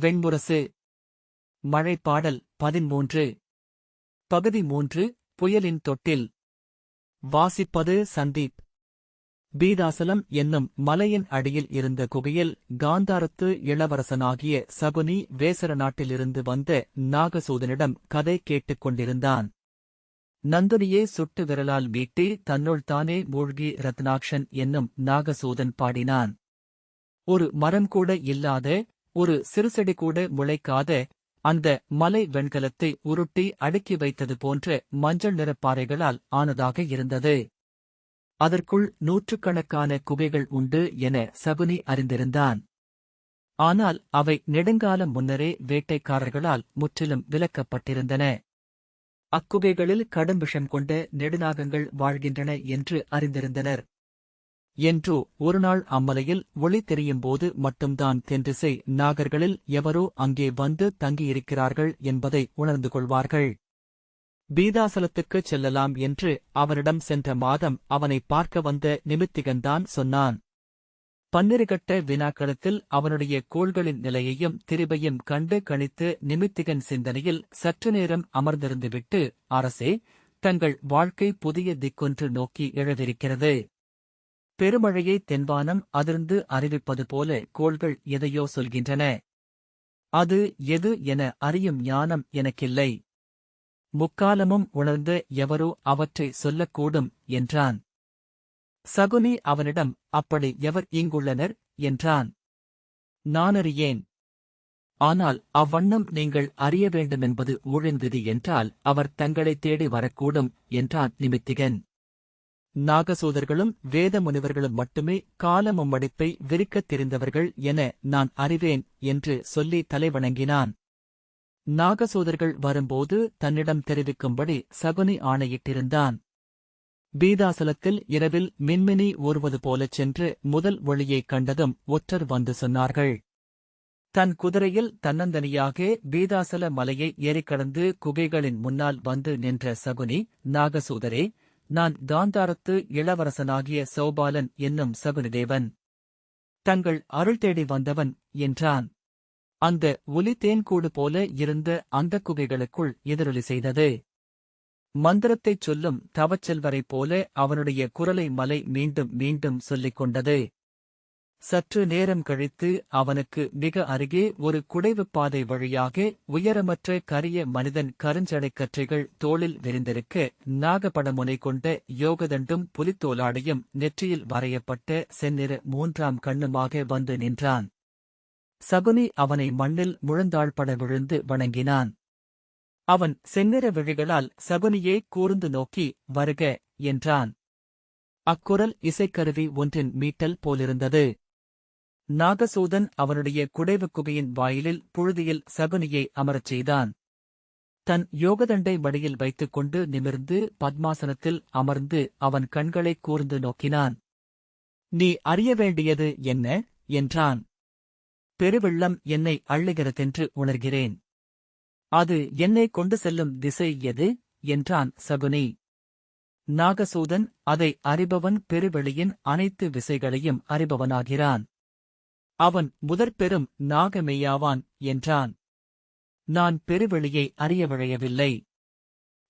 வெண்முரசு. மழைப்பாடல் பதிமூன்று பகுதி மூன்று புயலின் தொட்டில். வாசிப்பது சந்தீப். பீதாசலம் என்னும் மலையின் அடியில் இருந்த குகையில் காந்தாரத்து இளவரசனாகிய சகுனி வேசர நாட்டிலிருந்து வந்த நாகசூதனிடம் கதை கேட்டுக் கொண்டிருந்தான். நந்துனியே சுட்டு விரலால் மீட்டி தன்னுள் தானே மூழ்கி ரத்னாக்ஷன் என்னும் நாகசூதன் பாடினான். ஒரு மரம் கூட இல்லாத ஒரு சிறுசெடி கூட முளைக்காத அந்த மலை வெண்கலத்தை உருட்டி அடுக்கி வைத்தது போன்ற மஞ்சள் நிறப் பாறைகளால் ஆனதாக இருந்தது. அதற்குள் நூற்றுக்கணக்கான குகைகள் உண்டு என சகுனி அறிந்திருந்தான். ஆனால் அவை நெடுங்காலம் முன்னரே வேட்டைக்காரர்களால் முற்றிலும் விலக்கப்பட்டிருந்தன. அக்குகைகளில் கடும் விஷம் கொண்ட நெடுநாகங்கள் வாழ்கின்றன என்று அறிந்திருந்தனர். என்றோ ஒருநாள் அம்மலையில் ஒளி தெரியும்போது மட்டும்தான் தென்றிசை நாகர்களில் எவரோ அங்கே வந்து தங்கியிருக்கிறார்கள் என்பதை உணர்ந்து கொள்வார்கள். பீதாசலத்துக்குச் செல்லலாம் என்று அவனிடம் சென்ற மாதம் அவனை பார்க்க வந்த நிமித்திகன்தான் சொன்னான். பன்னிருகட்ட வினாக்களத்தில் அவனுடைய கோள்களின் நிலையையும் திரிபையும் கண்டு கணித்து நிமித்திகன் சிந்தனையில் சற்று நேரம் அமர்ந்திருந்துவிட்டு அரசே தங்கள் வாழ்க்கை புதிய திக்கொன்று நோக்கி எழுதியிருக்கிறது. பெருமழையை தென்வானம் அதிர்ந்து அறிவிப்பது போல கோள்கள் எதையோ சொல்கின்றன. அது எது என அறியும் ஞானம் எனக்கில்லை. முக்காலமும் உணர்ந்த எவரோ அவற்றை சொல்லக்கூடும் என்றான். சகுனி அவனிடம் அப்படி எவர் இங்குள்ளனர்? என்றான். நானறியேன் ஆனால் அவ்வண்ணம் நீங்கள் அறிய வேண்டுமென்பது ஊழிந்தது என்றால் அவர் தங்களைத் தேடி வரக்கூடும் என்றான் நிமித்திகன். நாகசூதர்களும் வேத முனிவர்களும் மட்டுமே காலமும் மடிப்பை விரிக்கத் தெரிந்தவர்கள் என நான் அறிவேன் என்று சொல்லி தலைவணங்கினான். நாகசூதர்கள் வரும்போது தன்னிடம் தெரிவிக்கும்படி சகுனி ஆணையிட்டிருந்தான். பீதாசலத்தில் இரவில் மின்மினி ஊர்வது போலச் சென்று முதல் ஒளியைக் கண்டதும் ஒற்றர் வந்து சொன்னார்கள். தன் குதிரையில் தன்னந்தனியாக பீதாசல மலையை ஏறிக்கடந்து குகைகளின் முன்னால் வந்து நின்ற சகுனி நாகசூதரே நான் காந்தாரத்து இளவரசனாகிய சௌபாலன் என்னும் சகுனிதேவன். தங்கள் அருள் தேடி வந்தவன் என்றான். அந்த ஒலி தேன்கூடு போல இருந்த அந்தக் குகைகளுக்குள் எதிரொலி செய்தது. மந்திரத்தைச் சொல்லும் தவச்செல்வரைப் போல அவனுடைய குரலை மலை மீண்டும் மீண்டும் சொல்லிக் கொண்டது. சற்று நேரம் கழித்து அவனுக்கு மிக அருகே ஒரு குடைவுப் பாதை வழியாக உயரமற்ற கரிய மனிதன் கருஞ்சடைக் கற்றைகள் தோளில் விரிந்திருக்க நாகபடமுனை கொண்ட யோகதண்டும் புலித்தோலாடையும் நெற்றியில் வரையப்பட்ட செந்நிற மூன்றாம் கண்ணுமாக வந்து நின்றான். சகுனி அவனை மண்ணில் முழந்தாழ்பட விழுந்து வணங்கினான். அவன் செந்நிற விழிகளால் சகுனியே கூர்ந்து நோக்கி வருக என்றான். அக்குரல் இசைக்கருவி ஒன்றின் மீட்டல் போலிருந்தது. நாகசூதன் அவனுடைய குடைவுக் குகையின் வாயிலில் புழுதியில் சகுனியை அமரச் செய்தான். தன் யோகதண்டை வடியில் வைத்துக் கொண்டு நிமிர்ந்து பத்மாசனத்தில் அமர்ந்து அவன் கண்களை கூர்ந்து நோக்கினான். நீ அறிய வேண்டியது என்ன என்றான். பெருவெள்ளம் என்னை அள்ளுகிறதென்று உணர்கிறேன். அது என்னை கொண்டு செல்லும் திசை எது என்றான் சகுனி. நாகசூதன் அதை அறிபவன் பெருவெளியின் அனைத்து விசைகளையும் அறிபவனாகிறான். அவன் முதற்பெரும் நாகமெய்யாவான் என்றான். நான் பெருவெளியை அறிய விழையவில்லை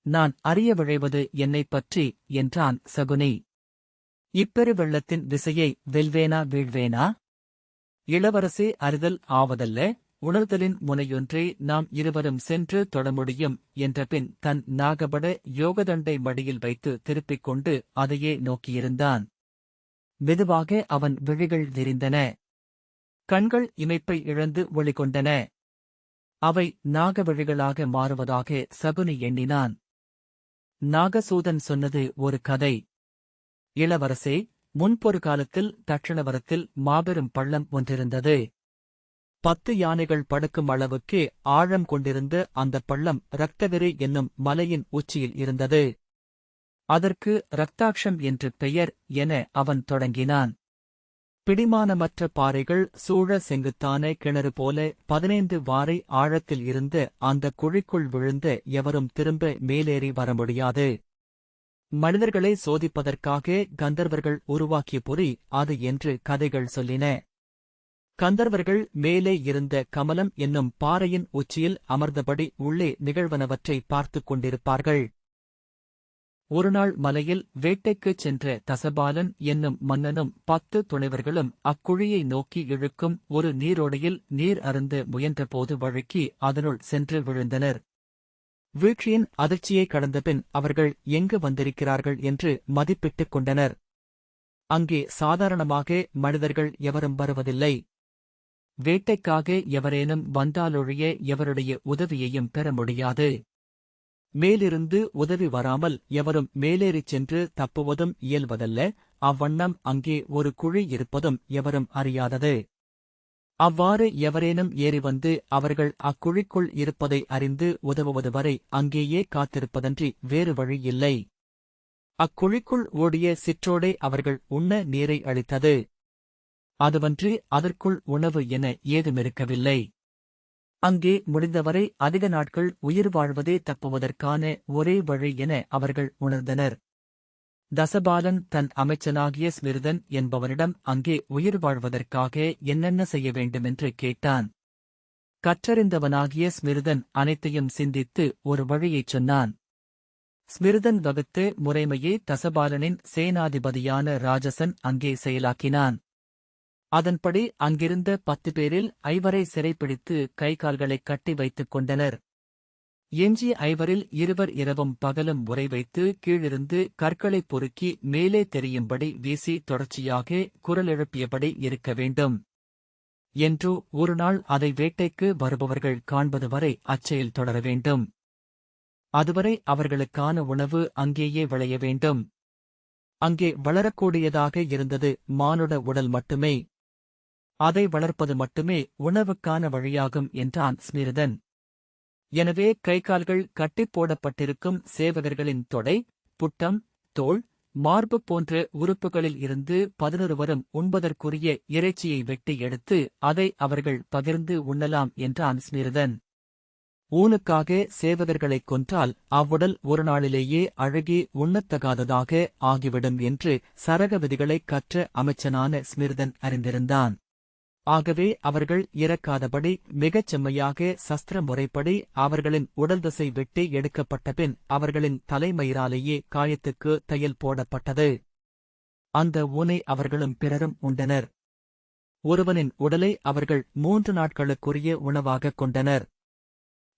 நான் அறிய விழைவது என்னைப் பற்றி என்றான் சகுனி. இப்பெருவெள்ளத்தின் திசையை வெல்வேனா வீழ்வேனா? இளவரசே அறிதல் ஆவதல்ல. உணர்தலின் முனையொன்றே நாம் இருவரும் சென்று தொட முடியும் என்றபின் தன் நாகபட யோகதண்டை மடியில் வைத்து திருப்பிக் கொண்டு அதையே நோக்கியிருந்தான். மெதுவாக அவன் விழிகள் விரிந்தன. கண்கள் இமைப்பை இழந்து ஒளிகொண்டன அவை நாகவழிகளாக மாறுவதாக சகுனி எண்ணினான். நாகசூதன் சொன்னது ஒரு கதை. இளவரசே முன்பொரு காலத்தில் தட்சிணவரத்தில் மாபெரும் பள்ளம் ஒன்றிருந்தது. பத்து யானைகள் படுக்கும் அளவுக்கு ஆழம் கொண்டிருந்த அந்த பள்ளம் இரத்தவிரி என்னும் மலையின் உச்சியில் இருந்தது. அதற்கு இரத்தாட்சம் என்று பெயர் என அவன் தொடங்கினான். பிடிமானமற்ற பாறைகள் சூழ செங்குத்தான கிணறு போல பதினைந்து வாரை ஆழத்தில் இருந்து அந்த குழிக்குள் விழுந்த எவரும் திரும்ப மேலேறி வர முடியாது. மனிதர்களை சோதிப்பதற்காக கந்தர்வர்கள் உருவாக்கிய பொறி அது என்று கதைகள் சொல்லின. கந்தர்வர்கள் மேலே இருந்த கமலம் என்னும் பாறையின் உச்சியில் அமர்ந்தபடி உள்ளே நிகழ்வனவற்றை பார்த்துக் கொண்டிருப்பார்கள். ஒருநாள் மலையில் வேட்டைக்குச் சென்ற தசபாலன் என்னும் மன்னனும் பத்து துணைவர்களும் அக்குழியை நோக்கி இழுக்கும் ஒரு நீரோடையில் நீர் அருந்து முயன்றபோது வழுக்கி அதனுள் சென்று விழுந்தனர். வீழ்ச்சியின் அதிர்ச்சியை கடந்தபின் அவர்கள் எங்கு வந்திருக்கிறார்கள் என்று மதிப்பிட்டுக் கொண்டனர். அங்கே சாதாரணமாக மனிதர்கள் எவரும் வருவதில்லை. வேட்டைக்காக எவரேனும் வந்தாலொழிய எவருடைய உதவியையும் பெற முடியாது. மேலிருந்து உதவி வராமல் எவரும் மேலேறிச் சென்று தப்புவதும் இயல்வதல்ல. அவ்வண்ணம் அங்கே ஒரு குழி இருப்பதும் எவரும் அறியாதது. அவ்வாறு எவரேனும் ஏறி வந்து அவர்கள் அக்குழிக்குள் இருப்பதை அறிந்து உதவுவது வரை அங்கேயே காத்திருப்பதன்றி வேறு வழி இல்லை. அக்குழிக்குள் ஓடிய சிற்றோடே அவர்கள் உண்ண நீரை அளித்தது. அதுவன்றி அதற்குள் உணவு என ஏதுமிருக்கவில்லை அங்கே முடிந்தவரை அதிக நாட்கள் உயிர் வாழ்வதே தப்புவதற்கான ஒரே வழி என அவர்கள் உணர்ந்தனர். தசபாலன் தன் அமைச்சனாகிய ஸ்மிருதன் என்பவனிடம் அங்கே உயிர் வாழ்வதற்காக என்னென்ன செய்ய வேண்டுமென்று கேட்டான். கற்றறிந்தவனாகிய ஸ்மிருதன் அனைத்தையும் சிந்தித்து ஒரு வழியைச் சொன்னான். ஸ்மிருதன் வகுத்து முறைமையே தசபாலனின் சேனாதிபதியான ராஜசன் அங்கே செயலாக்கினான். அதன்படி அங்கிருந்த பத்து பேரில் ஐவரை சிறைப்பிடித்து கை கால்களைக் கட்டி வைத்துக் கொண்டனர். எஞ்சி ஐவரில் இருவர் இரவும் பகலும் உரை வைத்து கீழிருந்து கற்களைப் பொறுக்கி மேலே தெரியும்படி வீசி தொடர்ச்சியாக குரல் எழுப்பியபடி இருக்க வேண்டும். என்று ஒருநாள் அதை வேட்டைக்கு வருபவர்கள் காண்பது வரை அச்செயல் தொடர வேண்டும். அதுவரை அவர்களுக்கான உணவு அங்கேயே விளைய வேண்டும். அங்கே வளரக்கூடியதாக இருந்தது மானுட உடல் மட்டுமே. அதை வளர்ப்பது மட்டுமே உணவுக்கான வழியாகும் என்றான் ஸ்மிருதன். எனவே கைகால்கள் கட்டிப் போடப்பட்டிருக்கும் சேவகர்களின் தொடை புட்டம் தோள் மார்பு போன்ற உறுப்புகளில் இருந்து பதினொருவரும் உண்பதற்குரிய இறைச்சியை வெட்டி எடுத்து அதை அவர்கள் பகிர்ந்து உண்ணலாம் என்றான் ஸ்மிருதன். ஊனுக்காக சேவகர்களைக் கொன்றால் அவ்வுடல் ஒரு நாளிலேயே அழகி உண்ணத்தகாததாக ஆகிவிடும் என்று சரக விதிகளைக் கற்ற அமைச்சனான ஸ்மிருதன் அறிந்திருந்தான். ஆகவே அவர்கள் இறக்காதபடி மிகச் செம்மையாக சஸ்திர முறைப்படி அவர்களின் உடல் திசை வெட்டி எடுக்கப்பட்டபின் அவர்களின் தலைமயிராலேயே காயத்துக்கு தையல் போடப்பட்டது. அந்த ஊனை அவர்களும் பிறரும் உண்டனர். ஒருவனின் உடலை அவர்கள் மூன்று நாட்களுக்குரிய உணவாகக் கொண்டனர்.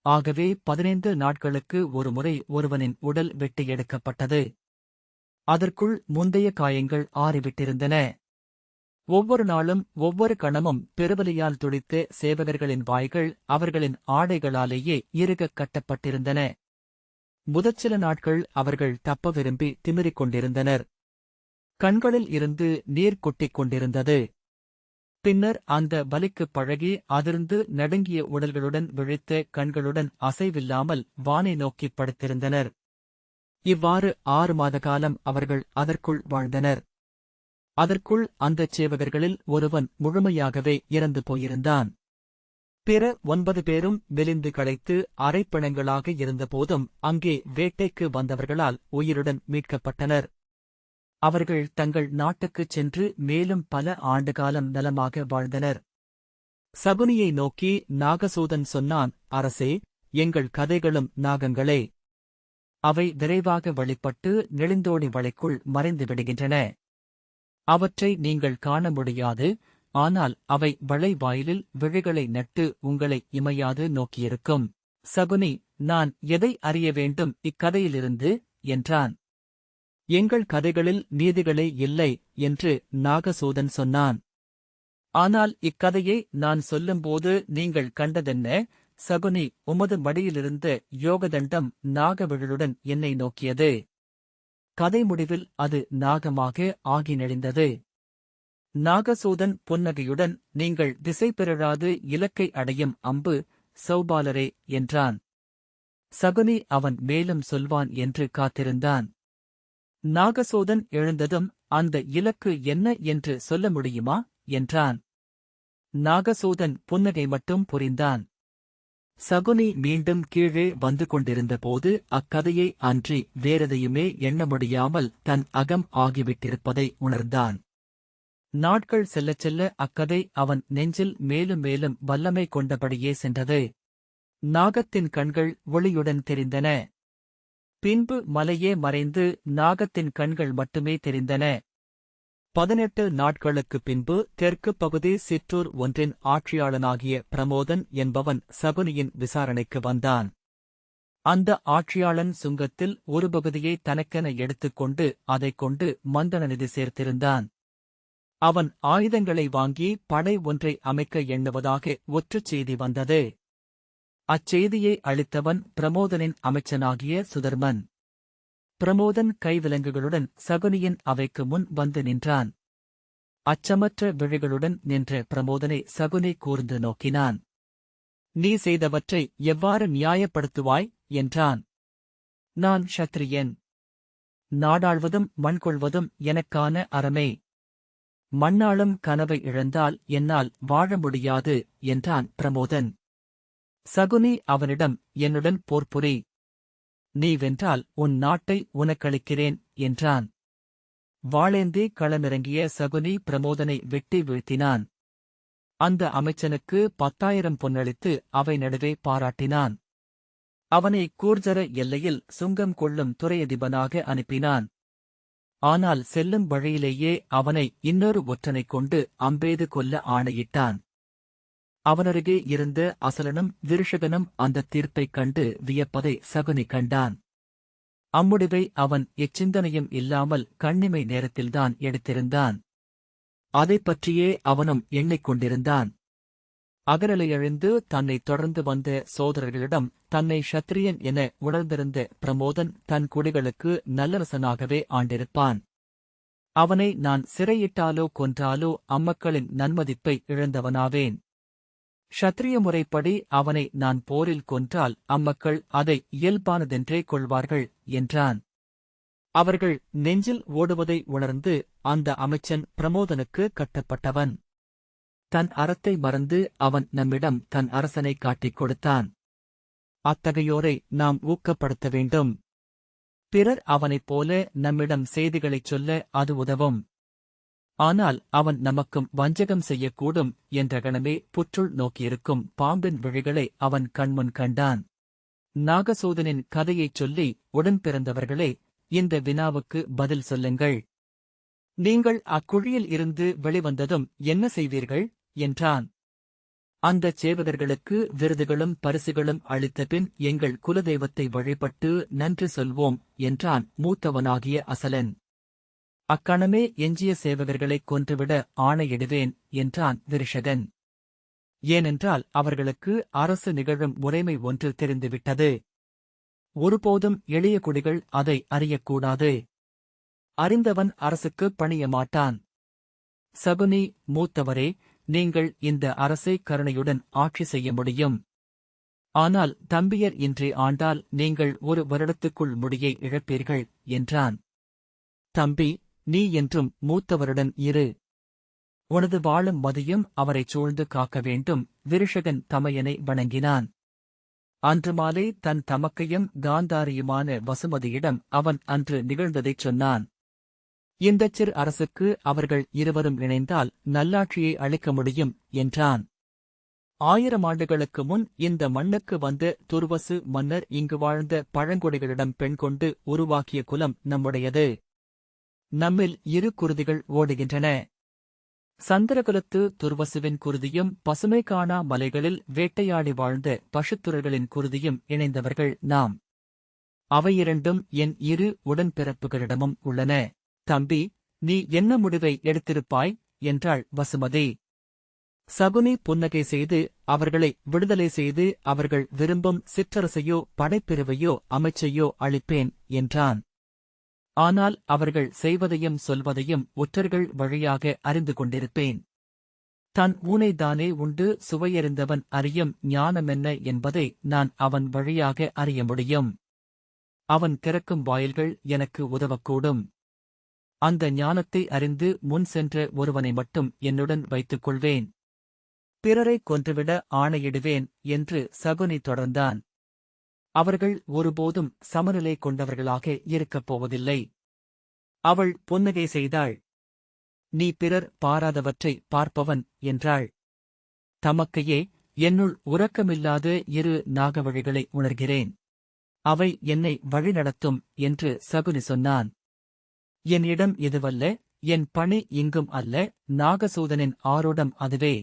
ஆகவே பதினைந்து நாட்களுக்கு ஒருமுறை ஒருவனின் உடல் வெட்டி எடுக்கப்பட்டது. அதற்குள் முந்தைய காயங்கள் ஆறிவிட்டிருந்தன. ஒவ்வொரு நாளும் ஒவ்வொரு கணமும் பெருவலியால் துடித்த சேவகர்களின் வாய்கள் அவர்களின் ஆடைகளாலேயே இறுகக் கட்டப்பட்டிருந்தன. முதற்சில நாட்கள் அவர்கள் தப்ப விரும்பி திமிரிக் கொண்டிருந்தனர். கண்களில் இருந்து நீர் கொட்டிக் கொண்டிருந்தது. பின்னர் அந்த வலிக்குப் பழகி அதிர்ந்து நடுங்கிய உடல்களுடன் விழித்த கண்களுடன் அசைவில்லாமல் வானை நோக்கிப் படுத்திருந்தனர். இவ்வாறு ஆறு மாத காலம் அவர்கள் அதற்குள் வாழ்ந்தனர். அதற்குள் அந்தச் சேவகர்களில் ஒருவன் முழுமையாகவே இறந்து போயிருந்தான். பிற ஒன்பது பேரும் மெலிந்து களைத்து அரைப்பிணங்களாக இருந்தபோதும் அங்கே வேட்டைக்கு வந்தவர்களால் உயிருடன் மீட்கப்பட்டனர். அவர்கள் தங்கள் நாட்டுக்குச் சென்று மேலும் பல ஆண்டுகாலம் நலமாக வாழ்ந்தனர். சகுனியை நோக்கி நாகசூதன் சொன்னான் அரசே எங்கள் கதைகளும் நாகங்களே. அவை விரைவாக வழிபட்டு நெளிந்தோடி வழிக்குள் மறைந்து விடுகின்றன. அவற்றை நீங்கள் காண முடியாது ஆனால் அவை வளை வாயிலில் விழிகளை நட்டு உங்களை இமையாது நோக்கியிருக்கும். சகுனி நான் எதை அறிய வேண்டும் இக்கதையிலிருந்து? என்றான். எங்கள் கதைகளில் நீதிகளே இல்லை என்று நாகசூதன் சொன்னான். ஆனால் இக்கதையை நான் சொல்லும்போது நீங்கள் கண்டதென்ன? சகுனி உமது மடியிலிருந்து யோகதண்டம் நாகவிழலுடன் என்னை நோக்கியது. கதை முடிவில் அது நாகமாக ஆகி நெளிந்தது. நாகசூதன் புன்னகையுடன் நீங்கள் திசை பெறாது இலக்கை அடையும் அம்பு சௌபாலரே என்றான். சகுனி அவன் மேலும் சொல்வான் என்று காத்திருந்தான். நாகசூதன் எழுந்ததும் அந்த இலக்கு என்ன என்று சொல்ல முடியுமா? என்றான். நாகசூதன் புன்னகை மட்டும் புரிந்தான். சகுனி மீண்டும் கீழே வந்து கொண்டிருந்தபோது அக்கதையை அன்றி வேறெதையுமே எண்ண முடியாமல் தன் அகம் ஆகிவிட்டிருப்பதை உணர்ந்தான். நாட்கள் செல்லச் செல்ல அக்கதை அவன் நெஞ்சில் மேலும் மேலும் வல்லமை கொண்டபடியே சென்றது. நாகத்தின் கண்கள் ஒளியுடன் தெரிந்தன. பின்பு மலையே மறைந்து நாகத்தின் கண்கள் மட்டுமே தெரிந்தன. பதினெட்டு நாட்களுக்குப் பின்பு தெற்குப் பகுதி சிற்றூர் ஒன்றின் ஆட்சியாளனாகிய பிரமோதன் என்பவன் சகுனியின் விசாரணைக்கு வந்தான். அந்த ஆட்சியாளன் சுங்கத்தில் ஒரு பகுதியை தனக்கென எடுத்துக்கொண்டு அதைக் கொண்டு மந்தன நிதி சேர்த்திருந்தான். அவன் ஆயுதங்களை வாங்கி படை ஒன்றை அமைக்க எண்ணுவதாக ஒற்றுச் செய்தி வந்தது. அச்செய்தியை அளித்தவன் பிரமோதனின் அமைச்சனாகிய சுதர்மன். பிரமோதன் கைவிலங்குகளுடன் சகுனியின் அவைக்கு முன் வந்து நின்றான். அச்சமற்ற விழிகளுடன் நின்ற பிரமோதனை சகுனி கூர்ந்து நோக்கினான். நீ செய்தவற்றை எவ்வாறு நியாயப்படுத்துவாய்? என்றான். நான் ஷத்ரியன் நாடாள்வதும் மண்கொள்வதும் எனக்கான அறமே. மண்ணாளும் கனவை இழந்தால் என்னால் வாழ முடியாது என்றான் பிரமோதன். சகுனி அவனிடம் என்னுடன் போர்புரி. நீ வென்றால் உன் நாட்டை உனக்களிக்கிறேன் என்றான். வாளேந்தி களமிறங்கிய சகுனி பிரமோதனை வெட்டி வீழ்த்தினான். அந்த அமைச்சனுக்கு பத்தாயிரம் பொன்னளித்து அவை நடுவே பாராட்டினான். அவனை கூர்ஜர எல்லையில் சுங்கம் கொள்ளும் துறையதிபனாக அனுப்பினான். ஆனால் செல்லும் வழியிலேயே அவனை இன்னொரு ஒற்றனைக் கொண்டு அம்பேது கொல்ல ஆணையிட்டான். அவனருகே இருந்த அசலனும் விருஷகனும் அந்த தீர்ப்பைக் கண்டு வியப்பதை சகுனி கண்டான். அம்முடிவை அவன் எச்சிந்தனையும் இல்லாமல் கண்ணிமை நேரத்தில்தான் எடுத்திருந்தான். அதைப் பற்றியே அவனும் எண்ணிக்கொண்டிருந்தான் அகரலையழிந்து தன்னை தொடர்ந்து வந்த சோதரர்களிடம் தன்னை ஷத்திரியன் என உணர்ந்திருந்த பிரமோதன் தன் குடிகளுக்கு நல்லரசனாகவே ஆண்டிருப்பான். அவனை நான் சிறையிட்டாலோ கொன்றாலோ அம்மக்களின் நன்மதிப்பை இழந்தவனாவேன். ஷத்திரிய முறைப்படி அவனை நான் போரில் கொன்றால் அம்மக்கள் அதை இயல்பானதென்றே கொள்வார்கள் என்றான். அவர்கள் நெஞ்சில் ஓடுவதை உணர்ந்து அந்த அமைச்சன் பிரமோதனுக்கு கட்டப்பட்டவன். தன் அறத்தை மறந்து அவன் நம்மிடம் தன் அரசனை காட்டிக் கொடுத்தான். அத்தகையோரை நாம் ஊக்கப்படுத்த வேண்டும். பிறர் அவனைப் போல நம்மிடம் செய்திகளைச் சொல்ல அது உதவும். ஆனால் அவன் நமக்கும் வஞ்சகம் செய்யக்கூடும் என்ற கணமே புற்றுள் நோக்கியிருக்கும் பாம்பின் விழிகளை அவன் கண்முன் கண்டான். நாகசூதனின் கதையைச் சொல்லி உடன் பிறந்தவர்களே இந்த வினாவுக்கு பதில் சொல்லுங்கள். நீங்கள் அக்குழியில் இருந்து வெளிவந்ததும் என்ன செய்வீர்கள்? என்றான். அந்தச் சேவகர்களுக்கு விருதுகளும் பரிசுகளும் அளித்தபின் எங்கள் குலதெய்வத்தை வழிபட்டு நன்றி சொல்வோம் என்றான் மூத்தவனாகிய அசலன். அக்கணமே எஞ்சிய சேவகர்களைக் கொன்றுவிட ஆணையிடுவேன் என்றான் திருஷதன் ஏனென்றால் அவர்களுக்கு அரசு நிகழும் முறைமை ஒன்று தெரிந்துவிட்டது. ஒருபோதும் எளிய குடிகள் அதை அறியக்கூடாது. அறிந்தவன் அரசுக்கு பணிய மாட்டான் சகுனி மூத்தவரே நீங்கள் இந்த அரசை கருணையுடன் ஆட்சி செய்ய முடியும். ஆனால் தம்பியர் இன்றே ஆண்டால் நீங்கள் ஒரு வருடத்துக்குள் முடியை இழப்பீர்கள் என்றான். தம்பி நீ என்றும் மூத்தவருடன் இரு. உனது வாழும் மதியும் அவரைச் சூழ்ந்து காக்க வேண்டும். விருஷகன் தமையனை வணங்கினான். அன்று மாலை தன் தமக்கையும் காந்தாரியுமான வசுமதியிடம் அவன் அன்று நிகழ்ந்ததைச் சொன்னான். இந்தச் சிறு அரசுக்கு அவர்கள் இருவரும் இணைந்தால் நல்லாட்சியை அளிக்க முடியும் என்றான். ஆயிரம் ஆண்டுகளுக்கு முன் இந்த மண்ணுக்கு வந்த துர்வசு மன்னர் இங்கு வாழ்ந்த பழங்குடிகளிடம் பெண் கொண்டு உருவாக்கிய குலம் நம்முடையது. நம்மில் இரு குருதிகள் ஓடுகின்றன. சந்திரகுலத்து துர்வசுவின் குருதியும் பசுமை காணா மலைகளில் வேட்டையாடி வாழ்ந்த பசுத்துறர்களின் குருதியும் இணைந்தவர்கள் நாம். அவையிரண்டும் என் இரு உடன்பிறப்புகளிடமும் உள்ளன. தம்பி நீ என்ன முடிவை எடுத்திருப்பாய்? என்றாள் வசுமதி. சகுனி புன்னகை செய்து அவர்களை விடுதலை செய்து அவர்கள் விரும்பும் சிற்றரசையோ படைப்பிரிவையோ அமைச்சையோ அளிப்பேன் என்றான். ஆனால் அவர்கள் செய்வதையும் சொல்வதையும் ஒற்றர்கள் வழியாக அறிந்து கொண்டிருப்பேன். தன் ஊனைதானே உண்டு சுவையறிந்தவன் அறியும் ஞானமென்ன என்பதை நான் அவன் வழியாக அறிய முடியும். அவன் திறக்கும் வாயில்கள் எனக்கு உதவக்கூடும். அந்த ஞானத்தை அறிந்து முன் சென்ற ஒருவனை மட்டும் என்னுடன் வைத்துக் கொள்வேன் பிறரை கொன்றுவிட ஆணையிடுவேன் என்று சகுனி தொடர்ந்தான். அவர்கள் ஒருபோதும் சமநிலை கொண்டவர்களாக இருக்கப் போவதில்லை. அவள் புன்னகை செய்தாள். நீ பிறர் பாராதவற்றை பார்ப்பவன் என்றாள். தமக்கையே என்னுள் உறக்கமில்லாத இரு நாகவழிகளை உணர்கிறேன். அவை என்னை வழிநடத்தும் என்று சகுனி சொன்னான். என் இடம் இதுவல்ல என் பணி இங்கும் அல்ல நாகசூதனின் ஆரோடம் அதுவே.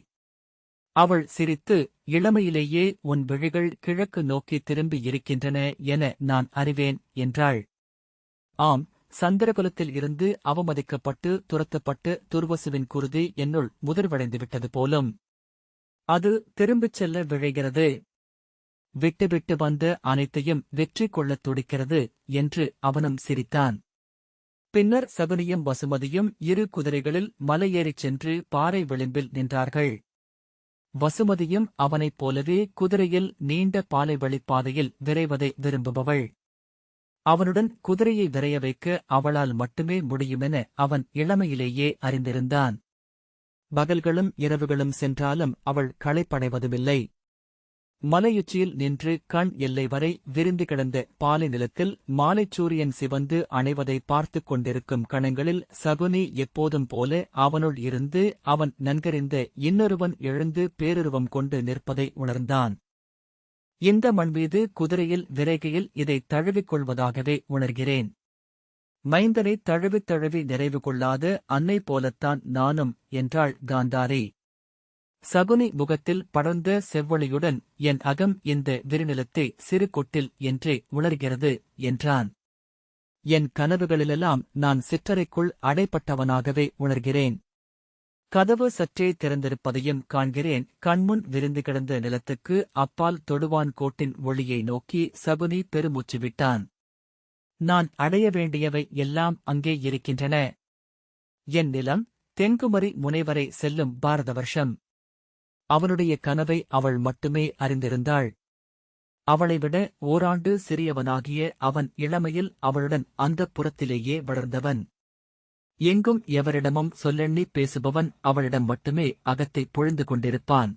அவள் சிரித்து இளமையிலேயே உன் விழிகள் கிழக்கு நோக்கி திரும்பி இருக்கின்றன என நான் அறிவேன் என்றாள். ஆம் சந்திரகுலத்தில் இருந்து அவமதிக்கப்பட்டு துரத்தப்பட்டு துர்வசுவின் குருதி என்னுள் முதிர்வடைந்து விட்டது போலும். அது திரும்பிச் செல்ல விழைகிறது. விட்டுவிட்டு வந்த அனைத்தையும் வெற்றி கொள்ளத் துடிக்கிறது என்று அவனும் சிரித்தான். பின்னர் சகுனியும் வசுமதியும் இரு குதிரைகளில் மலையேறிச் சென்று பாறை விளிம்பில் நின்றார்கள். வசுமதியும் அவனைப் போலவே குதிரையில் நீண்ட பாலை வழிப்பாதையில் விரைவதை விரும்புபவள். அவனுடன் குதிரையை விரைய வைக்க அவளால் மட்டுமே முடியுமென அவன் இளமையிலேயே அறிந்திருந்தான். பகல்களும் இரவுகளும் சென்றாலும் அவள் களைப்படைவதுமில்லை. மலையுச்சியில் நின்று கண் எல்லை வரை விரிந்து கிடந்த பாலை நிலத்தில் மாலைச் சூரியன் சிவந்து அணைவதை பார்த்துக் கொண்டிருக்கும் கணங்களில் சகுனி எப்போதும் போல அவனுள் இருந்து அவன் நன்கறிந்த இன்னொருவன் எழுந்து பேருருவம் கொண்டு நிற்பதை உணர்ந்தான். இந்த மண் மீது குதிரையில் விரைகையில் இதை தழுவிக் கொள்வதாகவே உணர்கிறேன். மைந்தனை தழுவி தழுவி நிறைவு கொள்ளாத அன்னை போலத்தான் நானும் என்றாள் காந்தாரி. சகுனி முகத்தில் படர்ந்த செவ்வொளியுடன் என் அகம் இந்த விரிநிலத்தை சிறு கொட்டில் என்றே உணர்கிறது என்றான். என் கனவுகளிலெல்லாம் நான் சிற்றறைக்குள் அடைப்பட்டவனாகவே உணர்கிறேன். கதவு சற்றே திறந்திருப்பதையும் காண்கிறேன். கண்முன் விரிந்து கிடந்த நிலத்துக்கு அப்பால் தொடுவான் கோட்டின் ஒளியை நோக்கி சகுனி பெருமூச்சு விட்டான் நான் அடைய வேண்டியவை எல்லாம் அங்கே இருக்கின்றன. என் நிலம் தென்குமரி முனைவரை செல்லும் பாரத வருஷம் அவனுடைய கனவை அவள் மட்டுமே அறிந்திருந்தாள். அவளைவிட ஓராண்டு சிறியவனாகிய அவன் இளமையில் அவளுடன் அந்த புறத்திலேயே வளர்ந்தவன். எங்கும் எவரிடமும் சொல்லெண்ணி பேசுபவன் அவளிடம் மட்டுமே அகத்தை பொழிந்து கொண்டிருப்பான்.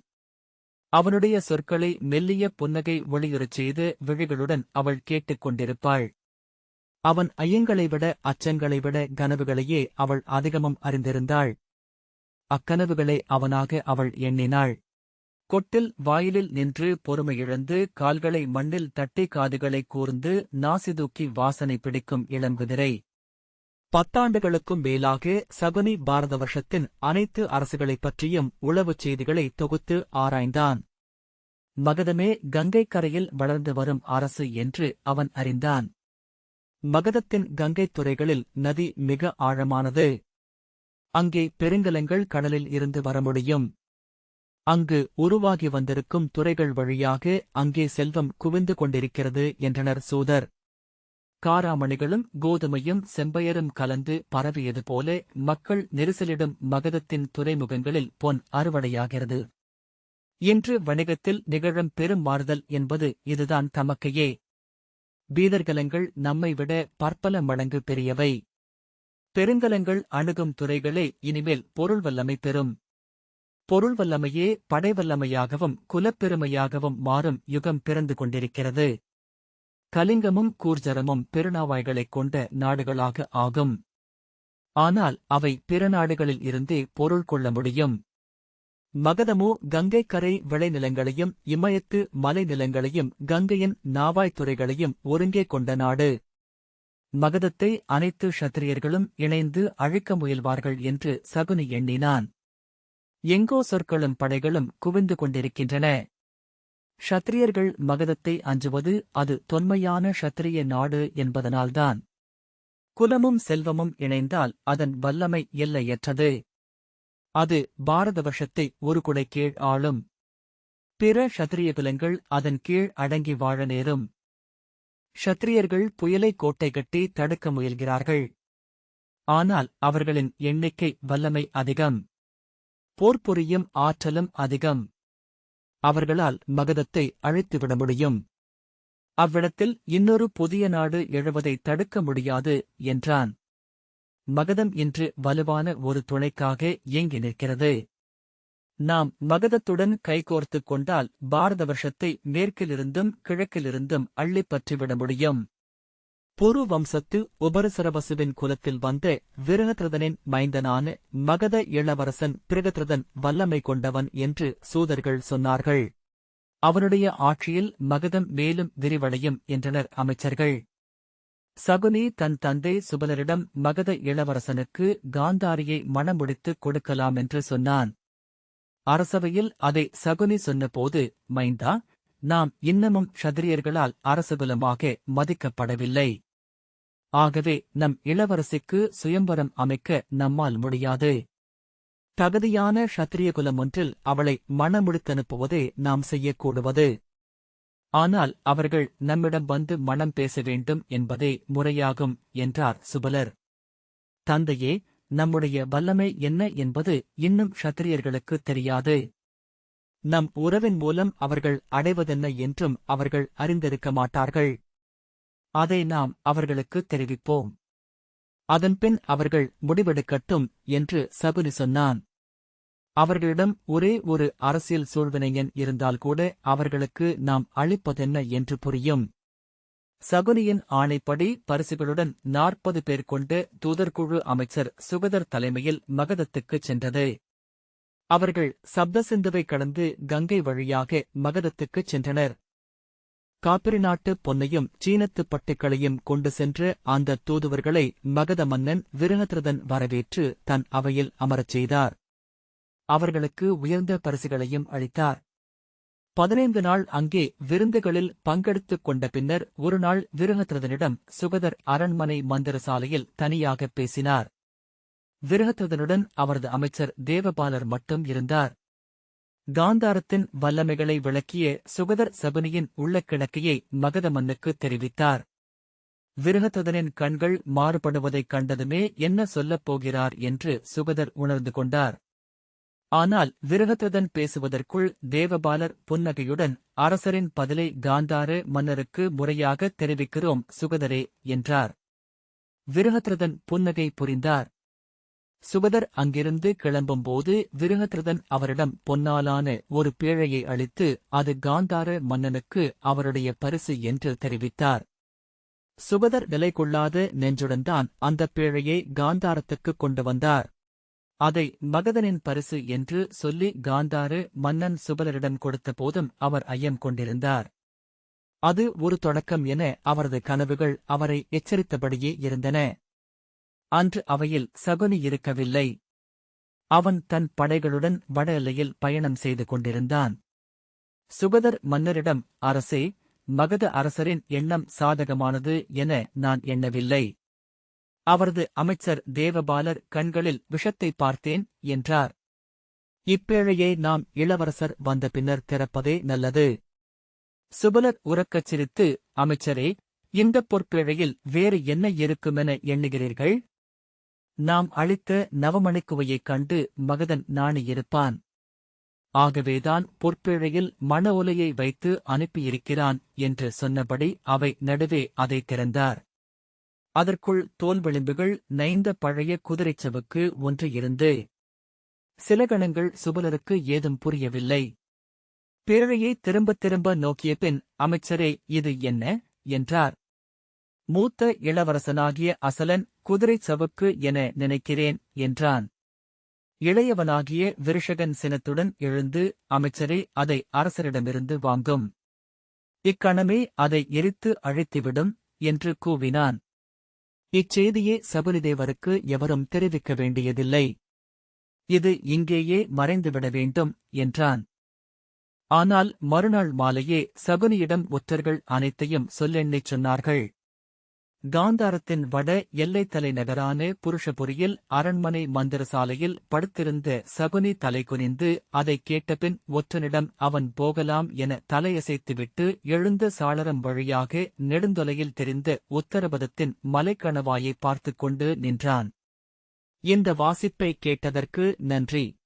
அவனுடைய சொற்களை மெல்லிய புன்னகை ஒளியுறச் செய்து விழிகளுடன் அவள் கேட்டுக் கொண்டிருப்பாள். அவன் ஐயங்களை விட அச்சங்களை விட கனவுகளையே அவள் அதிகமும் அறிந்திருந்தாள். அக்கனவுகளை அவனாக அவள் எண்ணினாள். கொட்டில் வாயிலில் நின்று பொறுமையிழந்து கால்களை மண்ணில் தட்டி காதுகளை கூர்ந்து நாசிதூக்கி வாசனை பிடிக்கும் இளங்குதிரை. பத்தாண்டுகளுக்கும் மேலாக சகுனி பாரத வருஷத்தின் அனைத்து அரசுகளைப் பற்றியும் உளவுச் செய்திகளை தொகுத்து ஆராய்ந்தான். மகதமே கங்கைக் கரையில் வளர்ந்து வரும் அரசு என்று அவன் அறிந்தான். மகதத்தின் கங்கைத் துறைகளில் நதி மிக ஆழமானது. அங்கே பெருங்கலங்கள் கடலில் இருந்து வர முடியும் அங்கு உருவாகி வந்திருக்கும் துறைகள் வழியாக அங்கே செல்வம் குவிந்து கொண்டிருக்கிறது என்றனர் சூதர். காராமணிகளும் கோதுமையும் செம்பயரும் கலந்து பரவியது போல மக்கள் நெரிசலிடும் மகதத்தின் துறைமுகங்களில் பொன் அறுவடையாகிறது. இன்று வணிகத்தில் நிகழும் பெரும் மாறுதல் என்பது இதுதான் தமக்கையே. பீதர்கலங்கள் நம்மை விட பற்பல மடங்கு பெரியவை. பெருங்கலங்கள் அணுகும் துறைகளே இனிமேல் பொருள் வல்லமை பெறும். பொருள் வல்லமையே படைவல்லமையாகவும் குலப்பெருமையாகவும் மாறும் யுகம் பிறந்து கொண்டிருக்கிறது. கலிங்கமும் கூர்ஜரமும் பெருநாவாய்களைக் கொண்ட நாடுகளாக ஆகும். ஆனால் அவை பிற நாடுகளில் இருந்தே பொருள் கொள்ள முடியும். மகதமோ கங்கை கரை விளைநிலங்களையும் இமயத்து மலைநிலங்களையும் கங்கையின் நாவாய்த்துறைகளையும் ஒருங்கே கொண்ட நாடு. மகதத்தை அனைத்து ஷத்திரியர்களும் இணைந்து அழிக்க முயல்வார்கள் என்று சகுனி எண்ணினான். எங்கோ சொற்களும் படைகளும் குவிந்து கொண்டிருக்கின்றன. ஷத்திரியர்கள் மகதத்தை அஞ்சுவது அது தொன்மையான ஷத்திரிய நாடு என்பதனால்தான். குலமும் செல்வமும் இணைந்தால் அதன் வல்லமை எல்லையற்றது. அது பாரத வருஷத்தை ஒரு குடை கீழ் ஆளும். பிற ஷத்திரிய குலங்கள் அதன் கீழ் அடங்கி வாழ நேரும். ஷத்திரியர்கள் புயலை கோட்டை கட்டி தடுக்க முயல்கிறார்கள். ஆனால் அவர்களின் எண்ணிக்கை வல்லமை அதிகம். போர் புரியும் ஆற்றலும் அதிகம். அவர்களால் மகதத்தை அழைத்துவிட முடியும். அவ்விடத்தில் இன்னொரு புதிய நாடு எழுவதை தடுக்க முடியாது என்றான். மகதம் இன்று வலுவான ஒரு துணைக்காக இயங்கி நிற்கிறது. நாம் மகதத்துடன் கைகோர்த்துக் கொண்டால் பாரத வருஷத்தை மேற்கிலிருந்தும் கிழக்கிலிருந்தும் அள்ளிப் பற்றிவிட முடியும். புரு வம்சத்து உபரிசரவசுவின் குலத்தில் வந்த விரகத்ரதனின் மைந்தனான மகத இளவரசன் பிரகத்ரதன் வல்லமை கொண்டவன் என்று சூதர்கள் சொன்னார்கள். அவனுடைய ஆட்சியில் மகதம் மேலும் விரிவடையும் என்றனர் அமைச்சர்கள். சகுனி தன் தந்தை சுபலரிடம் மகத இளவரசனுக்கு காந்தாரியை மணமுடித்துக் கொடுக்கலாம் என்று சொன்னான். அரசவையில் அதை சகுனி சொன்னபோது மைந்தா நாம் இன்னமும் க்ஷத்திரியர்களால் அரசகுலமாக மதிக்கப்படவில்லை. ஆகவே நம் இளவரசிக்கு சுயம்பரம் அமைக்க நம்மால் முடியாது. தகுதியான க்ஷத்திரிய குலம் ஒன்றில் அவளை மணமுடித்தனுப்புவதே நாம் செய்யக்கூடுவது. ஆனால் அவர்கள் நம்மிடம் வந்து மனம் பேச வேண்டும் என்பதே முறையாகும் என்றார் சுபலர். தந்தையே நம்முடைய வல்லமை என்ன என்பது இன்னும் ஷத்திரியர்களுக்கு தெரியாது. நம் உறவின் மூலம் அவர்கள் அடைவதென்ன என்றும் அவர்கள் அறிந்திருக்க மாட்டார்கள். அதை நாம் அவர்களுக்கு தெரிவிப்போம். அதன்பின் அவர்கள் முடிவெடுக்கட்டும் என்று சகுனி சொன்னான். அவர்களிடம் ஒரே ஒரு அரசியல் சூழ்வினையன் இருந்தால் கூட அவர்களுக்கு நாம் அளிப்பதென்ன என்று புரியும். சகுனியின் ஆணைப்படி பரிசுகளுடன் நாற்பது பேர் கொண்டு தூதர்குழு அமைச்சர் சுகதர் தலைமையில் மகதத்துக்குச் சென்றது. அவர்கள் சப்தசிந்துவை கடந்து கங்கை வழியாக மகதத்துக்குச் சென்றனர். காப்பிரி நாட்டு பொன்னையும் சீனத்துப் பட்டுக்களையும் கொண்டு சென்று அந்த தூதுவர்களை மகத மன்னன் விருணத்ரதன் வரவேற்று தன் அவையில் அமரச் செய்தார். அவர்களுக்கு உயர்ந்த பரிசுகளையும் அளித்தார். பதினைந்து நாள் அங்கே விருந்துகளில் பங்கெடுத்துக் கொண்ட பின்னர் ஒருநாள் விருகத்ரதனிடம் சுகதர் அரண்மனை மந்திரசாலையில் தனியாகப் பேசினார். விருகத்ரதனுடன் அவரது அமைச்சர் தேவபாலர் மட்டும் இருந்தார். காந்தாரத்தின் வல்லமைகளை விளக்கிய சுகதர் சபனியின் உள்ள கிழக்கையை மகத மன்னுக்கு தெரிவித்தார். விருகத்ததனின் கண்கள் மாறுபடுவதைக் கண்டதுமே என்ன சொல்லப் போகிறார் என்று சுகதர் உணர்ந்து கொண்டார். ஆனால் விருகத்ரதன் பேசுவதற்குள் தேவபாலர் புன்னகையுடன் அரசரின் பதிலை காந்தார மன்னருக்கு முறையாக தெரிவிக்கிறோம் சுகதரே என்றார். விருகத்ரதன் புன்னகை புரிந்தார். சுகதர் அங்கிருந்து கிளம்பும்போது விருகத்ரதன் அவரிடம் பொன்னாலான ஒரு பேழையை அளித்து அது காந்தார மன்னனுக்கு அவருடைய பரிசு என்று தெரிவித்தார். சுகதர் நிலை கொள்ளாத நெஞ்சுடன் தான் அந்தப் பேழையை காந்தாரத்துக்குக் கொண்டு வந்தார். அதை மகதனின் பரிசு என்று சொல்லி காந்தாரு மன்னன் சுபலரிடம் கொடுத்த போதும் அவர் ஐயம் கொண்டிருந்தார். அது ஒரு தொடக்கம் என அவரது கனவுகள் அவரை எச்சரித்தபடியே இருந்தன. அன்று அவையில் சகுனி இருக்கவில்லை. அவன் தன் படைகளுடன் வட எல்லையில் பயணம் செய்து கொண்டிருந்தான். சுகதர் மன்னரிடம் அரசே மகத அரசரின் எண்ணம் சாதகமானது என நான் எண்ணவில்லை. அவரது அமைச்சர் தேவபாலர் கண்களில் விஷத்தை பார்த்தேன் என்றார். இப்பேழையை நாம் இளவரசர் வந்த பின்னர் திறப்பதே நல்லது. சுபலர் உறக்கச் சிரித்து அமைச்சரே இந்தப் பொற்பேழையில் வேறு என்ன இருக்குமென எண்ணுகிறீர்கள்? நாம் அளித்த நவமணிக்குவையைக் கண்டு மகதன் நாணியிருப்பான். ஆகவேதான் பொற்பேழையில் மண உலையை வைத்து அனுப்பியிருக்கிறான் என்று சொன்னபடி அவை நடுவே அதை திறந்தார். அதற்குள் தோல்விளிம்புகள் நைந்த பழைய குதிரைச் சவுக்கு ஒன்று இருந்து சில கணங்கள் சுபலருக்கு ஏதும் புரியவில்லை. பிறரையை திரும்பத் திரும்ப நோக்கிய பின் அமைச்சரே இது என்ன என்றார். மூத்த இளவரசனாகிய அசலன் குதிரைச் சவுக்கு என நினைக்கிறேன் என்றான். இளையவனாகிய விருஷகன் சினத்துடன் எழுந்து அமைச்சரே அதை அரசரிடமிருந்து வாங்கும். இக்கணமே அதை எரித்து அழைத்துவிடும் என்று கூவினான். இச்செய்தியே சபரிதேவருக்கு எவரும் தெரிவிக்க வேண்டியதில்லை. இது இங்கேயே மறைந்துவிட வேண்டும் என்றான். ஆனால் மறுநாள் மாலையே சகுனியிடம் ஒற்றர்கள் அனைத்தையும் சொல்லெண்ணிச் சொன்னார்கள். காந்தாரத்தின் வட எல்லைத் தலைநகரான புருஷபுரியில் அரண்மனை மந்திரசாலையில் படுத்திருந்த சகுனி தலைகுனிந்து அதைக் கேட்டபின் ஒற்றனிடம் அவன் போகலாம் என தலையசைத்துவிட்டு எழுந்த சாளரம் வழியாக நெடுந்தொலையில் தெரிந்த உத்தரபதத்தின் மலைக்கணவாயை பார்த்துக் கொண்டு நின்றான். இந்த வாசிப்பை கேட்டதற்கு நன்றி.